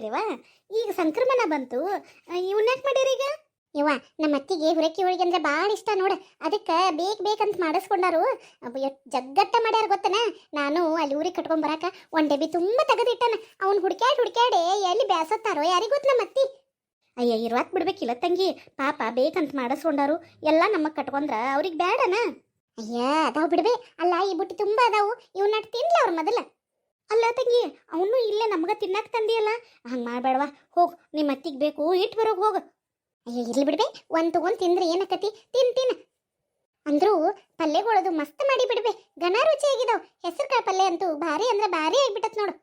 ಮಾಡಿರಿವ ಈಗ ಸಂಕ್ರಮಣ ಬಂತು. ಇವನ್ ಯಾಕೆ ಮಾಡಿರಿ ಈಗ? ಇವ ನಮ್ಮ ಅತ್ತಿಗೆ ಹುರಕಿ ಹೋಳಿಗೆ ಅಂದ್ರೆ ಭಾಳ ಇಷ್ಟ ನೋಡ. ಅದಕ್ಕೆ ಬೇಕ್ ಬೇಕಂತ ಮಾಡಿಸ್ಕೊಂಡಾರು. ಜಗ್ಗಟ್ಟ ಮಾಡ್ಯಾರ ಗೊತ್ತನ? ನಾನು ಅಲ್ಲಿ ಊರಿಗೆ ಕಟ್ಕೊಂಡ್ ಬರಾಕ ಒಂದ್ ಡಬ್ಬಿ ತುಂಬಾ ತೆಗೆದಿಟ್ಟನ. ಅವ್ನ್ ಹುಡ್ಕ್ಯಾಡ್ ಹುಡ್ಕ್ಯಾಡೆ ಎಲ್ಲಿ ಬ್ಯಾಸತ್ತಾರೋ ಯಾರಿಗ್ ಗೊತ್ತ ನಮ್ಮ ಅತ್ತಿ? ಅಯ್ಯ, ಇರ್ವಾಕ್ ಬಿಡ್ಬೇಕಿಲ್ಲ ತಂಗಿ. ಪಾಪ ಬೇಕಂತ ಮಾಡಿಸ್ಕೊಂಡಾರು. ಎಲ್ಲ ನಮ್ಮ ಕಟ್ಕೊಂಡ್ರ ಅವ್ರಿಗೆ ಬೇಡನ ಅಯ್ಯ, ಅದಾವ್ ಬಿಡ್ಬೇ. ಅಲ್ಲ, ಈ ಬುಟ್ಟಿ ತುಂಬಾ ಅದಾವು. ಇವ್ನ ತಿನ್ಲ ಅವ್ರ ಮೊದಲ. ತಂಗಿ ಅವನು ಇಲ್ಲೇ ನಮ್ಗೆ ತಿನ್ನಕ್ಕೆ ತಂದಿಯಲ್ಲ. ಹಂಗೆ ಮಾಡ್ಬೇಡವಾ ಹೋಗ್ ನಿಮ್ಮ ಅತ್ತಿಗೆ ಬೇಕು, ಇಟ್ ಬರೋಗ್ ಹೋಗ. ಅಯ್ಯ, ಇರ್ಲಿ ಬಿಡ್ಬೇ, ಒಂದ್ ತಗೊಂಡ್ ತಿಂದ್ರೆ ಏನಕತಿ ತಿನ್ ತಿನ್. ಅಂದ್ರೂ ಪಲ್ಯಗಳದು ಮಸ್ತ್ ಮಾಡಿ ಬಿಡ್ಬೆ, ಘನ ರುಚಿಯಾಗಿದಾವ್. ಹೆಸರು ಕಾಳು ಪಲ್ಯ ಅಂತೂ ಭಾರಿ ಅಂದ್ರೆ ಭಾರಿ ಆಗ್ಬಿಟತ್ ನೋಡು.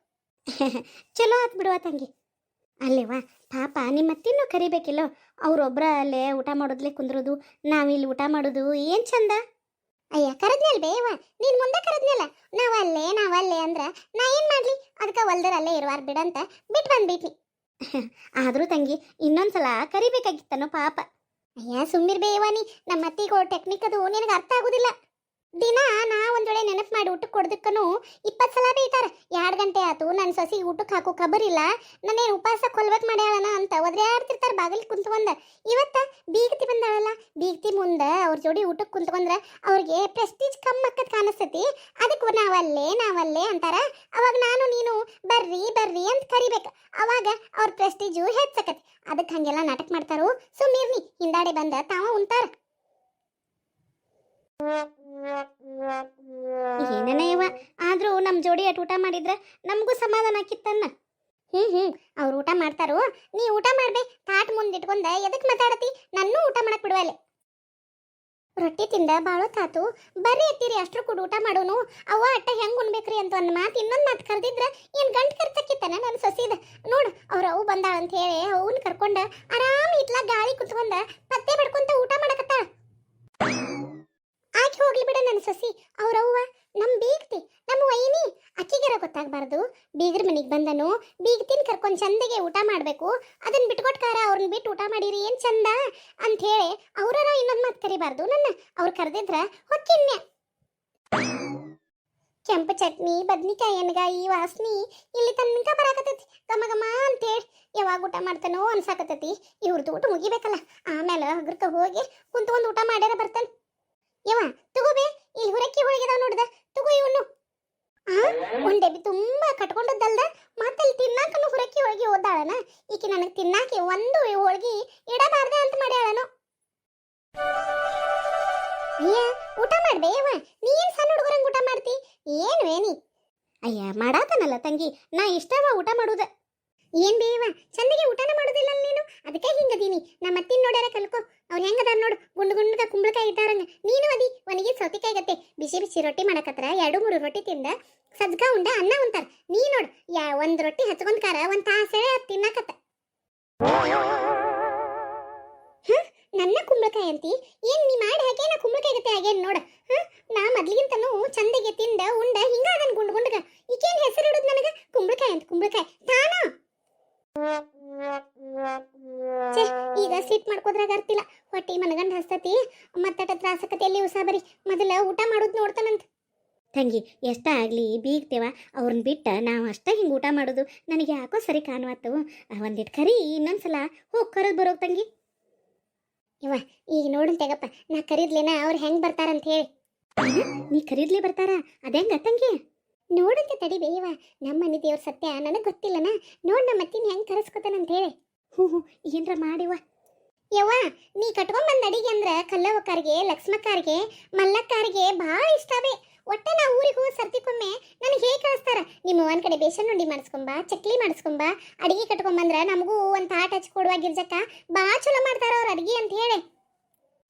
ಚಲೋ ಆತ್ ಬಿಡುವ ತಂಗಿ. ಅಲ್ಲೇವಾ ಪಾಪ ನಿಮ್ಮ ತಿನ್ನು ಕರಿಬೇಕಿಲ್ಲೋ ಅವ್ರೊಬ್ರ ಅಲ್ಲೇ ಊಟ ಮಾಡೋದ್ಲೆ ಕುಂದ್ರೋದು, ನಾವಿಲ್ಲಿ ಊಟ ಮಾಡೋದು ಏನ್ ಚಂದ? ಅಯ್ಯ ಕರದ್ನಲ್ ಬೇವ ನೀನ್ ಮುಂದೆ ಕರದ್ನಲ್ಲ? ನಾವಲ್ಲೇ ನಾವಲ್ಲೇ ಅಂದ್ರ ನಾ ಏನ್ ಮಾಡ್ಲಿ? ಅದಕ್ಕ ಹೊಲ್ದರಲ್ಲೇ ಇರುವಾರ್ ಬಿಡಂತ ಬಿಟ್ ಬಂದ್ಬಿಟ್ನಿ. ಆದ್ರೂ ತಂಗಿ, ಇನ್ನೊಂದ್ಸಲ ಕರಿಬೇಕಾಗಿತ್ತನೋ ಪಾಪ. ಅಯ್ಯ ಸುಮ್ಮಿರ್ ಬೇವಾನಿ ನಮ್ಮ ಅತ್ತಿಗೋ ಟೆಕ್ನಿಕ್ ಅದು ನಿನಗೆ ಅರ್ಥ ಆಗುದಿಲ್ಲ. ದಿನ ನಾ ಒಂದ್ ವೇಳೆ ನೆನಪು ಮಾಡಿ ಊಟಕ್ಕೆ ಕೊಡ್ದಕ್ಕನು ಇಪ್ಪತ್ತು ಸಲ ಬೇಯ್ತಾರ ಎರಡು ಗಂಟೆ ಆತು ನನ್ನ ಸೊಸಿಗೆ ಊಟಕ್ಕೆ ಹಾಕೋ ಖಬರಿಲ್ಲ ನಾನೇನು ಉಪವಾಸ ಕೊಲ್ಬೇಕು ಮಾಡ್ಯಾಳನ ಅಂತ ಒದ್ರ್ಯಾಡ್ತಿರ್ತಾರ ಬಾಗಿಲು ಕುಂತ್ಕೊಂಡ. ಇವತ್ತ ಬೀಗತಿ ಬಂದಾಳಲ್ಲ, ಬೀಗತಿ ಮುಂದೆ ಅವ್ರ ಜೋಡಿ ಊಟಕ್ಕೆ ಕುಂತ್ಕೊಂಡ್ರೆ ಅವ್ರಿಗೆ ಪ್ರೆಸ್ಟೀಜ್ ಕಮ್ಮಿ ಅಕ್ಕದ ಕಾಣಿಸ್ತೈತಿ. ಅದಕ್ಕೆ ನಾವಲ್ಲೇ ನಾವಲ್ಲೇ ಅಂತಾರ. ಅವಾಗ ನಾನು, ನೀನು ಬರ್ರಿ ಬರ್ರಿ ಅಂತ ಕರಿಬೇಕು. ಅವಾಗ ಅವ್ರ ಪ್ರೆಸ್ಟೀಜು ಹೆಚ್ಚಕತಿ ಅದಕ್ಕೆ ಹಂಗೆಲ್ಲ ನಾಟಕ ಮಾಡ್ತಾರೋ. ಸುಮ್ಮೀರ್ನಿ ಹಿಂದಾಡಿ ಬಂದ ತಾವ ಉಂತಾರ ಏನೇನೇವ ಆದ್ರೂ ನಮ್ ಜೋಡಿ ಅಟ್ ಊಟ ಮಾಡಿದ್ರ ನಮಗೂ ಸಮಾಧಾನ ಆಕಿತ್ತನ್ನ ಹ್ಮ್ ಹ್ಮ್, ಅವ್ರು ಊಟ ಮಾಡ್ತಾರೋ, ನೀ ಊಟ ಮಾಡ್ಬೇ, ತಾಟ್ ಮುಂದಿಟ್ಕೊಂಡ ಎದಕ್ ಮಾತಾಡತಿ? ನನ್ನೂ ಊಟ ಮಾಡಕ್ ಬಿಡುವಲ್ಲಿ ರೊಟ್ಟಿ ತಿಂದ ಬಾಳೋತಾತು ಬರ್ರಿ ಎತ್ತೀರಿ ಅಷ್ಟ್ರ ಕೂಡ ಊಟ ಮಾಡೋನು. ಅವ ಅಟ್ಟ ಹೆಂಗ್ ಉಣ್ಬೇಕ್ರಿ ಅಂತ ಒಂದ್ ಮಾತು, ಇನ್ನೊಂದ್ ಮಾತು ಕರ್ದಿದ್ರ ಏನ್ ಗಂಟ್ ಕರ್ತಕ್ಕಿತ್ತನ ನನ್ನ ಸೊಸಿದ? ನೋಡು, ಅವ್ರ ಅವು ಬಂದಾಳ ಅಂತ ಹೇಳಿ ಅವನ್ ಕರ್ಕೊಂಡ ಆರಾಮ್ ಇತ್ಲಾ ಗಾಳಿ ಕುತ್ಕೊಂಡ ಪತ್ತೆ ಪಡ್ಕೊಂತ ಊಟ ಮಾಡಕತ್ತಾಳ. ಆಕೆ ಹೋಗ್ಲಿ ಬಿಡ ನನ್ನ ಸೊಸಿ. ಅವ್ರವ್ವ ನಮ್ ಬೀಗ್ತಿ ನಮ್ಮ ವೈನಿ. ಅಕ್ಕಿಗೆರ ಗೊತ್ತಾಗ್ಬಾರ್ದು. ಬೀಗ್ರ ಮನೆಗೆ ಬಂದನು, ಬೀಗ್ತಿನ ಕರ್ಕೊಂಡು ಚಂದಗೆ ಊಟ ಮಾಡಬೇಕು. ಅದನ್ನ ಬಿಟ್ಕೊಟ್ಕಾರ ಅವ್ರನ್ನ ಬಿಟ್ಟು ಊಟ ಮಾಡಿರಿ, ಏನು ಚಂದ? ಅಂತ ಹೇಳಿ ಅವ್ರರ ಇನ್ನೊಂದು ಮಾತು ಕರಿಬಾರ್ದು ನನ್ನ. ಅವ್ರು ಕರೆದಿದ್ರ ಹೊಕ್ಕಿನ್ಯ ಕೆಂಪು ಚಟ್ನಿ, ಬದ್ನಿಕಾಯಿ ಎಣ್ಗಾಯಿ, ವಾಸ್ನಿ, ಇಲ್ಲಿ ತನಕ ಬರಾಕತ್ತೈತಿ. ಗಮ ಗಮ ಅಂತೇಳಿ ಯಾವಾಗ ಊಟ ಮಾಡ್ತಾನೋ ಅನ್ಸಾಕತ್ತೈತಿ. ಇವ್ರದ್ದು ಊಟ ಮುಗಿಬೇಕಲ್ಲ. ಆಮೇಲೆ ಹಗ್ರಕ ಹೋಗಿ ಕುಂತ್ಕೊಂಡು ಊಟ ಮಾಡ್ಯಾರ ಬರ್ತಾನೆ. ಯವ ತಗೋಬೇ ಇಲ್ಲಿ ಹುರಕ್ಕಿ ಹೋಳಿಗೆದಾವ ನೋಡ್ದ, ತಗೋ ಇವನು. ಒಂದ್ ಡಬ್ಬಿ ತುಂಬಾ ಕಟ್ಕೊಂಡದ್ದಲ್ದ, ಮತ್ತೆ ಇಲ್ಲಿ ತಿನ್ನಾಕನು ಹುರಕ್ಕಿ ಹೋಳಿಗೆ ಓದಾಳನ ಈಕೆ ನನಗೆ ತಿನ್ನಾಕೆ ಒಂದು ಹೋಳಿಗೆ ಇಡಬಾರ್ದ ಅಂತ ಮಾಡ್ಯಾಳನು. ಅಯ್ಯ, ಊಟ ಮಾಡ್ಬೇ ಯವ ನೀ ಸಣ್ಣ ಹುಡುಗರಂಗ್ ಊಟ ಮಾಡ್ತಿ? ಏನು ಏನಿ ಅಯ್ಯ, ಮಾಡಾತನಲ್ಲ ತಂಗಿ, ನಾ ಇಷ್ಟವ ಊಟ ಮಾಡುದ. ಏನ್ ಬೇವ? ಚಂದಿಗೆ ಊಟನ ಮಾಡುದಿಲ್ಲ ನೀನು? ಅದಕ್ಕೆ ಹಿಂಗದೀನಿ. ನಮ್ಮ ಅತ್ತಿನ ನೋಡ್ಯಾರ ಕಲ್ಕೋ. ಅವ್ರು ಹೆಂಗದಾರ ನೋಡು? ಗುಂಡು ಗುಂಡಗ ಕುಂಬಳಕಾಯಿ ಇದ್ದಾರಂಗ ನೀನು ಅದಿ. ಒಣಗಿ ಸೌತಿಕಾಯಿ ಗತ್ತೆ. ಬಿಸಿ ಬಿಸಿ ರೊಟ್ಟಿ ಮಾಡಕತ್ರ ಎರಡು ಮೂರು ರೊಟ್ಟಿ ತಿಂದ ಸಜ್ಗ ಉಂಡ ಅನ್ನ ಉಂತಾರ. ನೀ ನೋಡು. ಯಾ ಒಂದು ರೊಟ್ಟಿ ಹಚ್ಕೊಂಡ್ ಕಾರ, ಒಂದ್ ತಾಸೆ ತಿನ್ನಕತ್ತ? ನನ್ನ ಕುಂಬಳಕಾಯಿ ಅಂತಿ? ಏನ್ ನೀ ಮಾಡಿ ಹಾಗೆ ನಾ ಕುಂಬಳಕಾಯಿ ಗತ್ತೆ ನೋಡ. ಹ? ನಾ ಮೊದ್ಲಿಗಿಂತನೂ ಚಂದಗೆ ತಿಂದ ಉಂಡ ಹಿಂಗ ಅದನ್ ಗುಂಡ್ ಗುಂಡಗ. ಈಕೇನ್ ಹೆಸರು ಇಡೋದು ನನಗ? ಕುಂಬಳಕಾಯಿ ಅಂತ ಕುಂಬಳಕಾಯಿ. ತಂಗಿ ಎಷ್ಟ ಆಗಲಿ, ಬೀಗ್ತೇವ ಅವ್ರನ್ನ ಬಿಟ್ಟ ನಾವು ಅಷ್ಟೇ ಹಿಂಗೆ ಊಟ ಮಾಡೋದು? ನನಗೆ ಯಾಕೋ ಸರಿ ಕಾಣುವತ್ತು ಒಂದಿಟ್ಟು ಕರಿ, ಇನ್ನೊಂದ್ಸಲ ಹೋಗಿ ಕರೆದು ಬರೋ ತಂಗಿ. ಇವ ಈಗ ನೋಡು ತೆಗಪ್ಪ, ನಾ ಕರೀದ್ಲೇನ ಅವ್ರು ಹೆಂಗೆ ಬರ್ತಾರಂತ ಹೇಳಿ? ನೀ ಕರೀದ್ಲಿ ಬರ್ತಾರ? ಅದೇಂಗ ತಂಗಿ? ನೋಡಂತೆ ತಡಿ ಬೇಯವ ನಮ್ಮ ಮನೆ ದೇವ್ರ ಸತ್ಯ ನನಗೆ ಗೊತ್ತಿಲ್ಲನ? ನೋಡ್ ನಮ್ಮ ಅತ್ತಿನ ಹೆಂಗ್ ಕರೆಸ್ಕೊತಾನಂತ ಹೇಳಿ. ಹ್ಞೂ ಹ್ಞೂ ಏನರ ಮಾಡಿವ ಯವ್ವ. ನೀ ಕಟ್ಕೊಂಡ್ ಬಂದ ಅಡಿಗೆ ಅಂದ್ರ ಕಲ್ಲವಕ್ಕಾರಿಗೆ ಲಕ್ಷ್ಮಕ್ಕಾರಿಗೆ ಮಲ್ಲಕ್ಕಾರಿಗೆ ಭಾಳ ಇಷ್ಟವೇ ಒಟ್ಟ ನಾ ಊರಿಗೆ ಹೋಗಿ ಸರ್ತಿಕೊಮ್ಮೆ ನನಗೆ ಹೇಗೆ ಕಳಿಸ್ತಾರ? ನಿಮ್ಮ ಒಂದು ಕಡೆ ಬೇಸನ್ ಉಂಡಿ ಮಾಡಿಸ್ಕೊಂಬ, ಚಕ್ಲಿ ಮಾಡಿಸ್ಕೊಂಬ, ಅಡಿಗೆ ಕಟ್ಕೊಂಬಂದ್ರ ನಮಗೂ ಒಂದು ತಾಟ್ ಹಚ್ಚಿ ಕೊಡುವ ಗಿರ್ಜಕ್ಕ. ಭಾಳ ಚಲೋ ಮಾಡ್ತಾರ ಅವ್ರ ಅಡಿಗೆ ಅಂತ ಹೇಳಿ.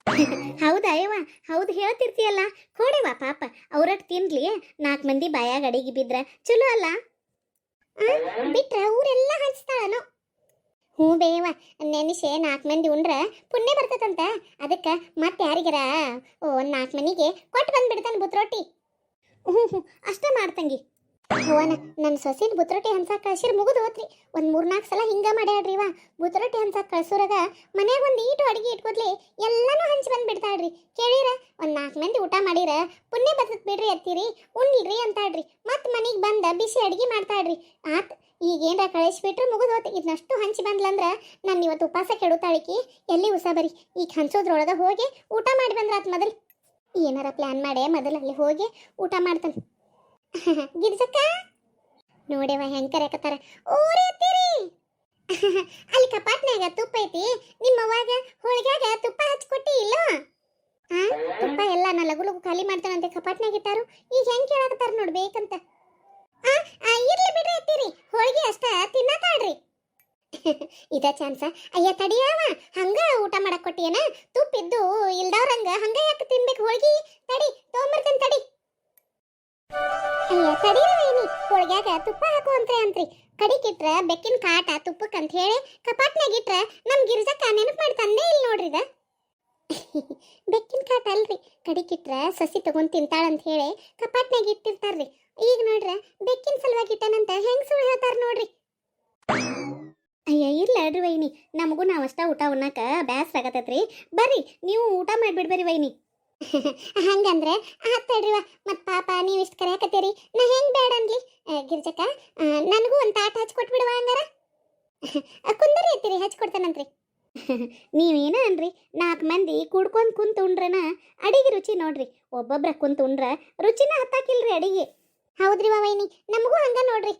ಹೌದಾ ಯವ್ವ? ಹೌದು ಹೇಳ್ತಿರ್ತೀಯಲ್ಲ. ಕೊಡೆವಾ ಪಾಪ. ಅವ್ರಟ್ ತಿನ್ಲಿ. ನಾಲ್ಕು ಮಂದಿ ಬಾಯಾಗ ಅಡಿಗೆ ಬಿದ್ರ ಚಲೋ ಅಲ್ಲ? ಬಿಟ್ರ ಊರೆಲ್ಲ ಹಂಚ್ತಾಳನು? ಹ್ಞೂ ಬೇವ ನೆನಿಸೆ ನಾಲ್ಕು ಮಂದಿ ಉಂಡ್ರ ಪುಣ್ಯ ಬರ್ತದಂತ. ಅದಕ್ಕೆ ಮತ್ತೆ ಯಾರಿಗಾರ? ಓ ನಾಲ್ಕು ಮನಿಗೆ ಕೊಟ್ಟು ಬಂದ್ಬಿಡ್ತಾನೆ ಬುತ್ರೊಟ್ಟಿ ಹ್ಞೂ ಹ್ಞೂ ಅಷ್ಟೇ ಮಾಡ್ತಂಗಿ ಅವನ ನನ್ನ ಸೊಸಿನ ಬುತ್ರೊಟ್ಟಿ ಹಂಸ ಕಳ್ಸಿರ್ ಮುಗಿದು ಹೋತ್ರಿ. ಒಂದು ಮೂರ್ನಾಲ್ಕು ಸಲ ಹಿಂಗ ಮಾಡ್ಯಾಡ್ರಿ ಇವ. ಬುತ್ರೊಟ್ಟಿ ಹಂಸ ಕಳ್ಸೋರಾಗ ಮನ್ಯಾಗ ಒಂದು ಈಟು ಅಡಿಗೆ ಇಟ್ಕೊದ್ಲಿ ಎಲ್ಲನೂ ಹಂಚಿ ಬಂದ್ಬಿಡ್ತಾಳ್ರಿ. ಕೇಳಿರ, ಒಂದು ನಾಲ್ಕು ಮಂದಿ ಊಟ ಮಾಡಿರ, ಪುಣ್ಯ ಬದತ್ ಬಿಡ್ರಿ ಅತ್ತೀರಿ ಉಣ್ಣಿಲ್ರಿ ಅಂತಾಳ್ರಿ. ಮತ್ತೆ ಮನೆಗೆ ಬಂದ ಬಿಸಿ ಅಡಿಗೆ ಮಾಡ್ತಾಳ್ರಿ. ಆತ್ ಈಗ ಏನ್ರ ಕಳಿಸ್ಬಿಟ್ರೆ ಮುಗಿದು ಹೋತು. ಇದನ್ನಷ್ಟು ಹಂಚಿ ಬಂದ್ಲಂದ್ರ ನಾನು ಇವತ್ತು ಉಪವಾಸ ಕೆಡುತ್ತಾಳಿಕಿ. ಎಲ್ಲಿ ಉಸಾ ಬರಿ? ಈಗ ಹಂಚೋದ್ರೊಳಗೆ ಹೋಗಿ ಊಟ ಮಾಡಿ ಬಂದ್ರಾತ್ ಮೊದಲು ಏನಾರ ಪ್ಲಾನ್ ಮಾಡಿ, ಮೊದಲು ಅಲ್ಲಿ ಹೋಗಿ ಊಟ ಮಾಡ್ತಾನೆ. ಗಿರ್ಜಕ್ಕ? ನೋಡ್ಯವ ಹೆಂಗ್ ಕರೆಕತ್ತಾರ ಓರಿ ಅಲ್ಲಿ ಕಪಾಟ್ನ್ಯಾಗ ತುಪ್ಪ ಐತಿ, ನಿಮ್ಮ ಅವಾಗ ಹೋಳಿಗ್ಯಾಗ ತುಪ್ಪ ಹಚ್ಕೊಟ್ಟಿ ಇಲ್ಲ? ತುಪ್ಪ ಎಲ್ಲ ನಾ ಲಗು ಲಗು ಖಾಲಿ ಮಾಡ್ತಾನಂತೆ ಕಪಾಟ್ನ್ಯಾಗ ಇಟ್ಟಾರು, ಈಗ ಹೆಂಗೆ ಕೇಳಾಕತ್ತಾರ ನೋಡ್ಬೇಕಂತ ಇರ್ಲಿ ಬಿಡ್ರಿ ಹೋಳಿಗೆ ಅಷ್ಟ ತಿನ್ನತಾಡ್ರಿ ಇದ ಚಾನ್ಸ. ಅಯ್ಯ ತಡಿಯವ ಹಂಗ ಊಟ ಮಾಡಕ್ ಕೊಟ್ಟಿಯೇನ? ತುಪ್ಪಿದ್ದು ಇಲ್ದವ್ರಂಗ ಹಂಗ ಯಾಕೆ ತಿನ್ಬೇಕು? ಹೋಳ್ಗಿ ತಡಿ, ತೊಗೊಂಬರ್ತೇನೆ ತಡಿ. ಅಯ್ಯ ತಡಿಯವ ಏನಿ ಹೋಳ್ಗ್ಯಾಗ ತುಪ್ಪ ಹಾಕು ಅಂತ್ರಿ ಅಂತ್ರಿ. ಕಡಿಕಿಟ್ರ, ಬೆಕ್ಕಿನ ಕಾಟ ತುಪ್ಪಕ್ಕೆ ತುಪ್ಪಕ್ಕಂತ ಹೇಳಿ ಕಪಾಟ್ನಾಗ ಇಟ್ರ ನಮ್ ಗಿರ್ಜಕ್ಕ ನೆನಪು ಮಾಡ್ತಾನೆ ಇಲ್ಲ ನೋಡ್ರಿ ಇದ. ಬೆಕ್ಕಿನ ಕಾಟ ಅಲ್ರಿ. ಕಡಿಕಿಟ್ರ ಸಸಿ ತಗೊಂಡ್ ತಿಂತಾಳಂತ ಹೇಳಿ ಕಪಾಟ್ನಾಗ ಇಟ್ಟಿರ್ತಾರ್ರಿ. ಈಗ ನೋಡ್ರ, ಬೆಕ್ಕಿನ ಸಲುವಾಗಿ ಇಟ್ಟನಂತ ಹೆಂಗ್ ಸುಳ್ಳು ಹೇಳ್ತಾರ ನೋಡ್ರಿ. ವೈನಿ. ನಮಗೂ ನಾವು ಅಷ್ಟ ಊಟ ಉಣ್ಣಾಕ ಬ್ಯಾಸ್ರ ಆಗತೈತ್ರಿ ಬರ್ರಿ ನೀವು ಊಟ ಮಾಡ್ಬಿಡ್ಬರಿ ವೈನಿ. ಹಂಗಂದ್ರೆ ಆತ್ ತಡ್ರಿವ ಮತ್ ಪಾಪ ನೀವು ಇಷ್ಟು ಕರೆಯಕತ್ತೀರಿ. ನಾ ಹೆಂಗ್ ಬೇಡ ಅನ್ಲಿ. ಗಿರ್ಜಕ್ಕ ನನಗೂ ಒಂದು ತಾಟ ಹಚ್ಕೊಟ್ಬಿಡುವ ಹಂಗಾರ. ಕುಂದರಿ ಐತಿರಿ ಹಚ್ಕೊಡ್ತಾನಂತ್ರಿ ನೀವೇನ ಅನ್ರಿ ನಾಲ್ಕು ಮಂದಿ ಕುಡ್ಕೊಂಡ್ ಕುಂತು ಉಂಡ್ರನ ಅಡಿಗೆ ರುಚಿ ನೋಡ್ರಿ. ಒಬ್ಬೊಬ್ರ ಕುಂತು ಉಂಡ್ರ ರುಚಿನ ಹತ್ತಾಕಿಲ್ರಿ ಅಡಿಗೆ. ಹೌದ್ರಿ ವೈನಿ ನಮಗೂ ಹಂಗ ನೋಡ್ರಿ.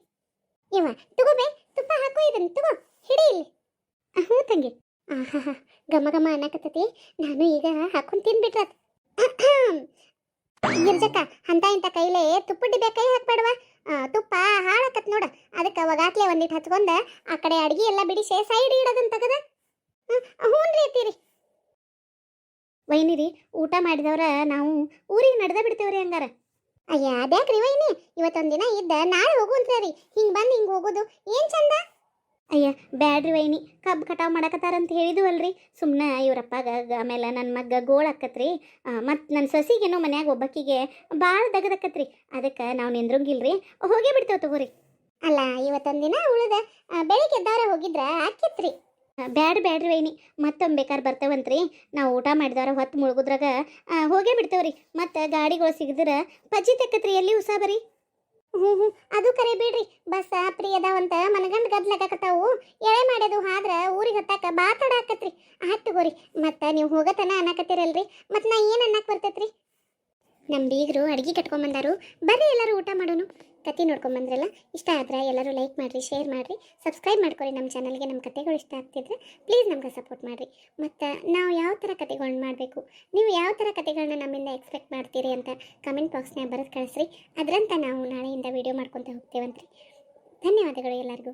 ಇವ ತಗೋಬೇ ತುಪ್ಪ ಹಾಕು ಇದನ್ನ ತಗೋ. ತಂಗಿ ಆಹಾ ಘಮ ಘಮ ಅನ್ನಕತ್ತೈತಿ. ನಾನು ಈಗ ಹಾಕೊಂಡು ತಿನ್ಬಿಟ್ರಾತ್ ಗಿರ್ಜಕ್ಕ, ಅಂತ ಇಂಥ ಕೈಲೇ ತುಪ್ಪ ಡಿಬ್ಬೆ ಕೈ ಹಾಕ್ಬೇಡವ ತುಪ್ಪ ಹಾಳಾಕತ್ ನೋಡ. ಅದಕ್ಕೆ ಅವಾಗಾತ್ಲೆ ಒಂದಿಟ್ಟು ಹಚ್ಕೊಂಡ ಆ ಕಡೆ ಅಡ್ಗೆ ಎಲ್ಲ ಬಿಡಿಸಿ ಸೈಡ್ ಇಡೋದನ್ನ ತಗದ. ಹ್ಞೂ ರೀ ವೈನಿರಿ, ಊಟ ಮಾಡಿದವ್ರ ನಾವು ಊರಿಗೆ ನಡೆದ ಬಿಡ್ತೇವ್ರಿ ಹಂಗಾರ. ಅಯ್ಯ, ಅದ್ಯಾಕ್ರಿ ವೈನಿ? ಇವತ್ತೊಂದಿನ ದಿನ ಇದ್ದ ನಾಳೆ ಹೋಗುಂತ್ರಿ ಹಿಂಗ್ ಬಂದು ಹಿಂಗ್ ಹೋಗೋದು. ಏನ್ ಚಂದ? ಅಯ್ಯ ಬ್ಯಾಡ್ರಿ ವೈನಿ. ಕಬ್ಬು ಕಟಾವ್ ಮಾಡಕತ್ತಾರಂತ ಹೇಳಿದ್ವಲ್ರಿ. ಸುಮ್ಮನೆ ಇವರಪ್ಪಾಗ ಆಮೇಲೆ ನನ್ನ ಮಗ್ಗ ಗೋಳ್ ಆಕತ್ರಿ ಮತ್ತು ನನ್ನ ಸೊಸಿಗೇನೋ ಮನ್ಯಾಗ ಒಬ್ಬಕ್ಕಿಗೆ ಭಾಳ ದಗದಕ್ಕತ್ರಿ ಅದಕ್ಕೆ ನಾವು ನಿಂದ್ರಂಗಿಲ್ರಿ. ಹೋಗೇ ಬಿಡ್ತೇವೆ ತಗೋರಿ. ಅಲ್ಲ ಇವತ್ತೊಂದು ದಿನ ಉಳಿದ ಬೆಳಿಗ್ಗೆ ಹೋಗಿದ್ರೆ ಹೋಗಿದ್ರ ಆಕಿತ್ರಿ ಬ್ಯಾಡ ಬ್ಯಾಡ್ರಿ ವೈನಿ. ಮತ್ತೊಮ್ಮೆ ಬೇಕಾದ್ರೆ ಬರ್ತೇವಂತ್ರಿ. ನಾವು ಊಟ ಮಾಡಿದವ್ರ ಹೊತ್ತು ಮುಳುಗುದ್ರಾಗ ಹೋಗೇ ಬಿಡ್ತೇವ್ರಿ. ಮತ್ತು ಗಾಡಿಗಳು ಸಿಗದ್ರ ಪಜ್ಜಿ ತಕ್ಕತ್ರಿ. ಎಲ್ಲಿ ಉಸಾ ಬರಿ ಹ್ಞೂ ಅದು ಕರೆ ಬಿಡ್ರಿ. ಬಸ್ ಪ್ರಿಯದವಂತ ಮನಗಂಡ್ ಗದ್ಲಾಕತ್ತಾವು ಎಳೆ ಮಾಡೋದು ಆದ್ರ ಊರಿಗೆ ಹತ್ತಾಕ ಬಾ ತಡ ಆಕತ್ರಿ ಗೋರಿ ಮತ್ತು ನೀವು ಹೋಗತನ ಅನ್ನಕತ್ತೀರಲ್ರಿ. ಮತ್ತು ನಾ ಏನು ಅನ್ನಕ್ಕೆ ಬರ್ತೈತ್ರಿ? ನಮ್ಮ ಬೀಗರು ಅಡ್ಗೆ ಕಟ್ಕೊಂಬಂದಾರು ಬರ್ರಿ ಎಲ್ಲರೂ ಊಟ ಮಾಡೋನು. ಕತೆ ನೋಡ್ಕೊಂಬಂದ್ರಲ್ಲ ಇಷ್ಟ ಆದರೆ ಎಲ್ಲರೂ ಲೈಕ್ ಮಾಡಿರಿ ಶೇರ್ ಮಾಡಿರಿ ಸಬ್ಸ್ಕ್ರೈಬ್ ಮಾಡ್ಕೊರಿ. ನಮ್ಮ ಚಾನಲ್ಗೆ ನಮ್ಮ ಕತೆಗಳು ಇಷ್ಟ ಆಗ್ತಿದ್ರೆ ಪ್ಲೀಸ್ ನಮ್ಗೆ ಸಪೋರ್ಟ್ ಮಾಡಿರಿ. ಮತ್ತು ನಾವು ಯಾವ ಥರ ಕತೆಗಳನ್ನ ಮಾಡಬೇಕು, ನೀವು ಯಾವ ಥರ ಕತೆಗಳನ್ನ ನಮ್ಮಿಂದ ಎಕ್ಸ್ಪೆಕ್ಟ್ ಮಾಡ್ತೀರಿ ಅಂತ ಕಮೆಂಟ್ ಬಾಕ್ಸ್ನ ಬರೆದು ಕಳಿಸ್ರಿ. ಅದರಂತ ನಾವು ನಾಳೆಯಿಂದ ವೀಡಿಯೋ ಮಾಡ್ಕೊತ ಹೋಗ್ತೇವಂತ್ರಿ. ಧನ್ಯವಾದಗಳು ಎಲ್ಲರಿಗೂ.